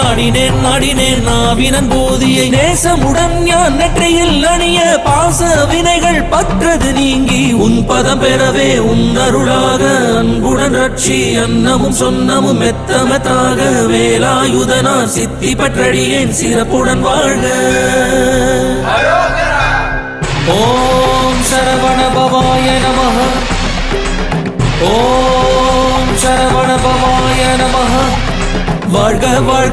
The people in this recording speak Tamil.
ஆடினேன் ஆடினேன் நாவினன் போதியை. நேசமுடன் யான் நெற்றையில் அணிய பாச வினைகள் பற்றது நீங்கி. உன் பதம் பெறவே உன் அருளாக அன்புடன் ரட்சி அன்னமும் சொன்னமும் மெத்தமத்தாக. வேலாயுதனார் சித்தி பற்றடியேன் சிறப்புடன் வாழ்க. ஓம் சரவண பவாய நமः ஓம் சரவண பவாய நமः வாழ்க வாழ்க.